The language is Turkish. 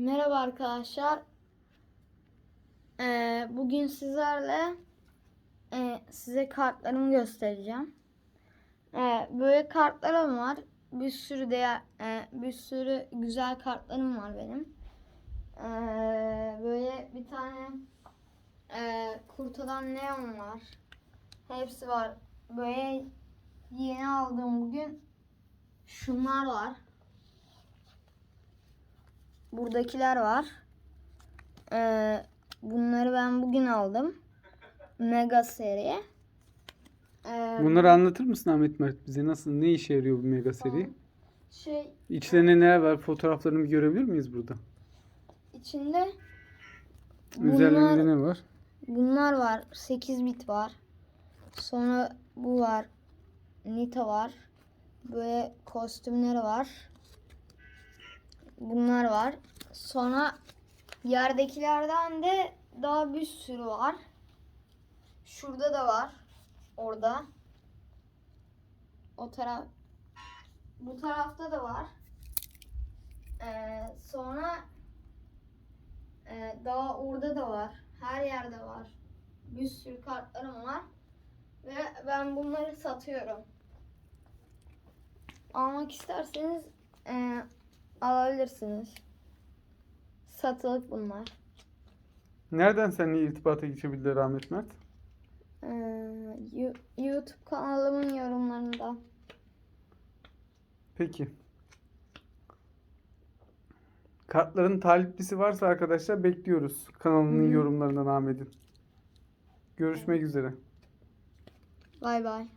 Merhaba arkadaşlar. Ee, bugün sizlerle e, size kartlarımı göstereceğim. Ee, böyle kartlarım var. Bir sürü değer, e, bir sürü güzel kartlarım var benim. Ee, böyle bir tane e, kurtadan neon var. Hepsi var. Böyle yeni aldığım bugün şunlar var. Buradakiler var. Ee, bunları ben bugün aldım. Mega seri. Ee, Bunları anlatır mısın Ahmet Mert bize? Nasıl, ne işe yarıyor bu mega seri? şey İçlerinde neler var? Fotoğraflarını bir görebilir miyiz burada? içinde Üzerlerinde bunlar, ne var? bunlar var. 8 bit var. Sonra bu var. Nita var. Böyle kostümleri var. Bunlar var. Sonra yerdekilerden de daha bir sürü var. Şurada da var. Orada. O taraf. Bu tarafta da var. Ee, sonra e, daha orada da var. Her yerde var. Bir sürü kartlarım var. Ve ben bunları satıyorum. Almak isterseniz e, alabilirsiniz. Satılık bunlar. Nereden seninle irtibata geçebilirler Ahmet Mert? Ee, YouTube kanalımın yorumlarında. Peki. Kartların taliplisi varsa arkadaşlar bekliyoruz. Kanalının Hı hı. yorumlarından Ahmet'in. Görüşmek üzere. Bay bay.